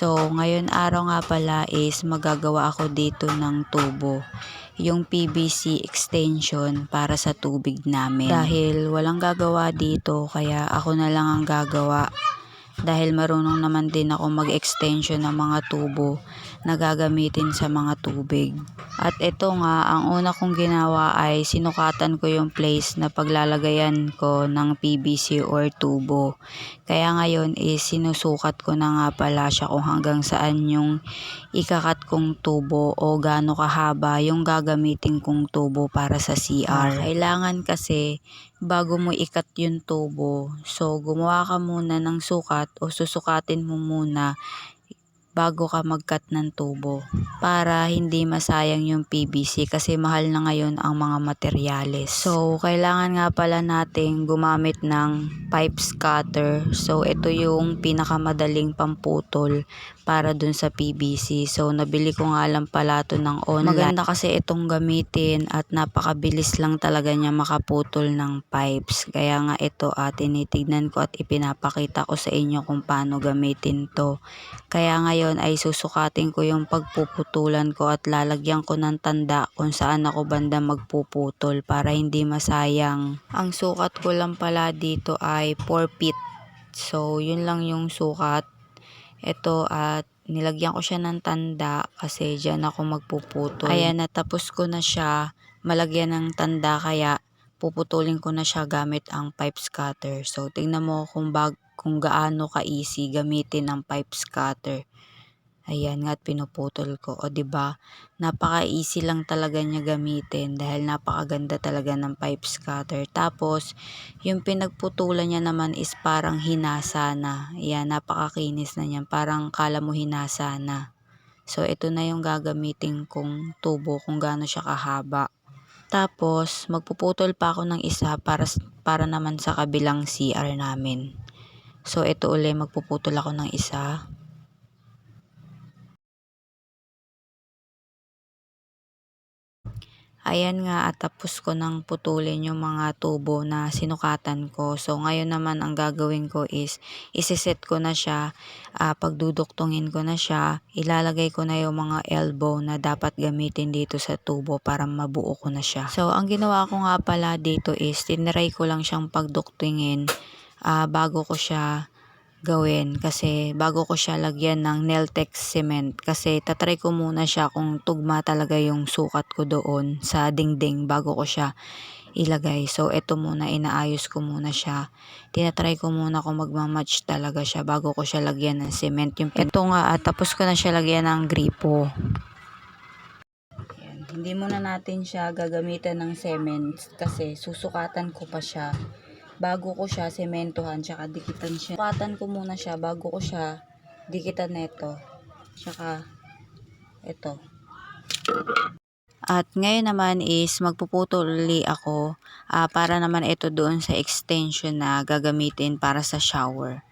So, ngayon araw nga pala is magagawa ako dito ng tubo. Yung PVC extension para sa tubig namin. Dahil walang gagawa dito, kaya ako na lang ang gagawa. Dahil marunong naman din ako mag-extension ng mga tubo na gagamitin sa mga tubig. At ito nga, ang una kong ginawa ay sinukatan ko yung place na paglalagayan ko ng PVC or tubo. Kaya ngayon is sinusukat ko na nga pala siya kung hanggang saan yung ikakat kong tubo o gaano kahaba yung gagamitin kong tubo para sa CR. Kailangan kasi bago mo ikat yung tubo, so gumawa ka muna ng sukat o susukatin mo muna bago ka mag-cut ng tubo para hindi masayang yung PVC kasi mahal na ngayon ang mga materyales. So, kailangan nga pala nating gumamit ng pipes cutter. So, ito yung pinakamadaling pamputol para dun sa PVC. So, nabili ko nga lang pala to ng online. Maganda kasi itong gamitin at napakabilis lang talaga niya makaputol ng pipes. Kaya nga ito at tinitignan ko at ipinapakita ko sa inyo kung paano gamitin to. Kaya ngayon ay susukatin ko yung pagpuputulan ko at lalagyan ko ng tanda kung saan ako banda magpuputol para hindi masayang. Ang sukat ko lang pala dito ay 4 feet. So, yun lang yung sukat. Ito at nilagyan ko siya ng tanda kasi dyan ako magpuputol. Ayan, natapos ko na siya malagyan ng tanda kaya puputulin ko na siya gamit ang pipes cutter. So, tingnan mo kung, bag, kung gaano ka-easy gamitin ang pipes cutter. Ayan nga at pinuputol ko. O ba diba, napaka-easy lang talaga niya gamitin dahil napakaganda talaga ng pipes cutter. Tapos, yung pinagputulan niya naman is parang hinasa na. Ayan, napakakinis na niyan. Parang kala mo hinasa na. So, ito na yung gagamitin kong tubo kung gaano siya kahaba. Tapos, magpuputol pa ako ng isa para, para naman sa kabilang CR namin. So, ito uli, magpuputol ako ng isa. Ayan nga at tapos ko nang putulin yung mga tubo na sinukatan ko. So ngayon naman ang gagawin ko is isiset ko na siya, uh, pagduduktungin ko na siya, ilalagay ko na yung mga elbow na dapat gamitin dito sa tubo para mabuo ko na siya. So ang ginawa ko nga pala dito is tinry ko lang siyang pagduktungin uh, bago ko siya gawin kasi bago ko siya lagyan ng Neltex cement kasi tatry ko muna siya kung tugma talaga yung sukat ko doon sa dingding bago ko siya ilagay. So, ito muna, inaayos ko muna siya. Tinatry ko muna kung magmamatch talaga siya bago ko siya lagyan ng cement. Yung, ito nga, at tapos ko na siya lagyan ng gripo. Ayan. Hindi muna natin siya gagamitan ng cement kasi susukatan ko pa siya bago ko siya sementohan tsaka dikitan siya. Sukatan ko muna siya bago ko siya dikitan neto. Tsaka ito. At ngayon naman is magpuputol uli ako uh, para naman ito doon sa extension na gagamitin para sa shower.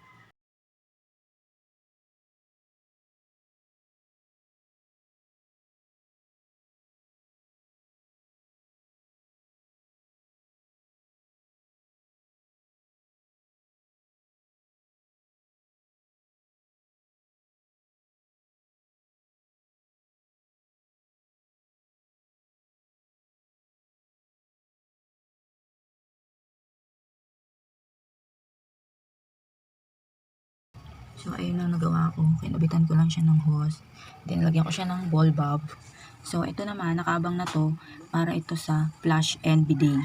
So, ayun ang nagawa ko. Kinabitan ko lang siya ng hose. Then, lagyan ko siya ng ball bulb. So, ito naman, nakaabang na to para ito sa flush and bidet.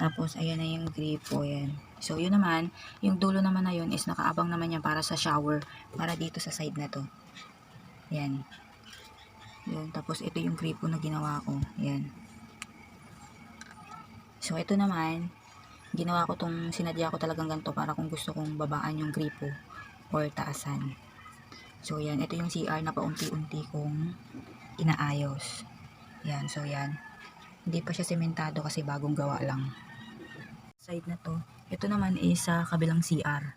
Tapos, ayan na yung gripo. Ayan. So, yun naman, yung dulo naman na yun is nakaabang naman yan para sa shower. Para dito sa side na to. Ayan. Yun. Tapos, ito yung gripo na ginawa ko. Ayan. So, ito naman, ginawa ko tong sinadya ko talagang ganito para kung gusto kong babaan yung gripo or taasan. So, yan. Ito yung CR na paunti-unti kong inaayos. Yan. So, yan. Hindi pa siya sementado kasi bagong gawa lang. Side na to. Ito naman is sa kabilang CR.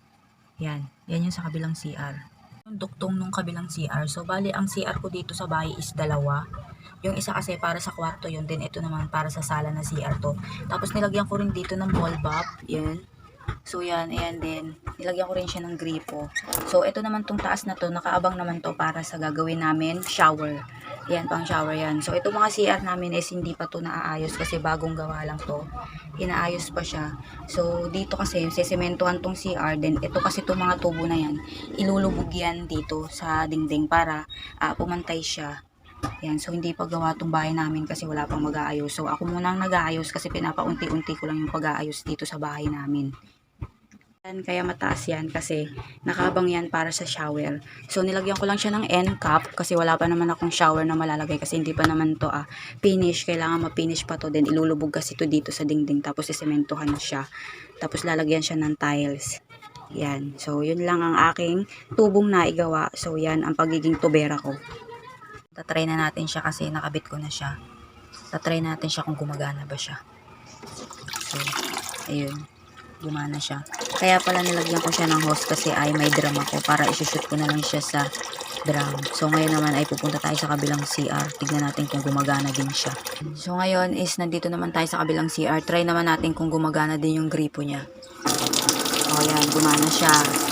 Yan. Yan yung sa kabilang CR. Yung duktong nung kabilang CR. So, bali, ang CR ko dito sa bahay is dalawa. Yung isa kasi para sa kwarto yun. Then, ito naman para sa sala na CR to. Tapos, nilagyan ko rin dito ng ball bulb. Yan So, yan, ayan din. Nilagyan ko rin siya ng gripo. So, ito naman tong taas na to, nakaabang naman to para sa gagawin namin shower. Yan, pang shower yan. So, ito mga CR namin is hindi pa to naaayos kasi bagong gawa lang to. Inaayos pa siya. So, dito kasi, sesementohan tong CR. Then, ito kasi itong mga tubo na yan, ilulubog yan dito sa dingding para ah, pumantay siya. Yan, so hindi pa gawa tong bahay namin kasi wala pang mag-aayos. So ako muna ang nag-aayos kasi pinapaunti-unti ko lang yung pag-aayos dito sa bahay namin. Yan, kaya mataas yan kasi nakabang yan para sa shower. So nilagyan ko lang siya ng end cap kasi wala pa naman akong shower na malalagay kasi hindi pa naman to ah, finish. Kailangan ma-finish pa to then ilulubog kasi to dito sa dingding tapos isementohan siya. Tapos lalagyan siya ng tiles. Yan. So yun lang ang aking tubong naigawa. So yan ang pagiging tubera ko. Tatry na natin siya kasi nakabit ko na siya. Tatry natin siya kung gumagana ba siya. So, ayun. Gumana siya. Kaya pala nilagyan ko siya ng hose kasi ay may drum ako para isushoot ko na lang siya sa drum. So, ngayon naman ay pupunta tayo sa kabilang CR. Tignan natin kung gumagana din siya. So, ngayon is nandito naman tayo sa kabilang CR. Try naman natin kung gumagana din yung gripo niya. O, yan. Gumana siya.